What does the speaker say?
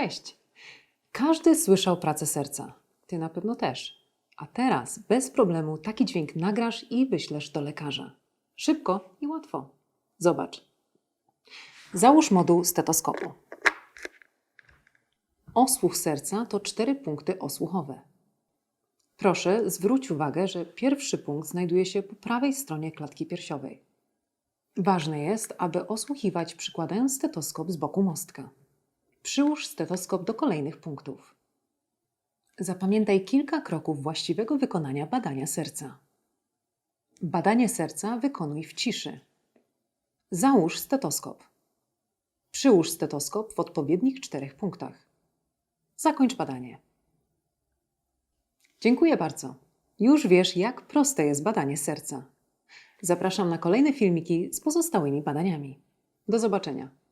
Cześć! Każdy słyszał pracę serca. Ty na pewno też. A teraz bez problemu taki dźwięk nagrasz i wyślesz do lekarza. Szybko i łatwo. Zobacz. Załóż moduł stetoskopu. Osłuch serca to cztery punkty osłuchowe. Proszę zwróć uwagę, że pierwszy punkt znajduje się po prawej stronie klatki piersiowej. Ważne jest, aby osłuchiwać przykładając stetoskop z boku mostka. Przyłóż stetoskop do kolejnych punktów. Zapamiętaj kilka kroków właściwego wykonania badania serca. Badanie serca wykonuj w ciszy. Załóż stetoskop. Przyłóż stetoskop w odpowiednich czterech punktach. Zakończ badanie. Dziękuję bardzo. Już wiesz, jak proste jest badanie serca. Zapraszam na kolejne filmiki z pozostałymi badaniami. Do zobaczenia.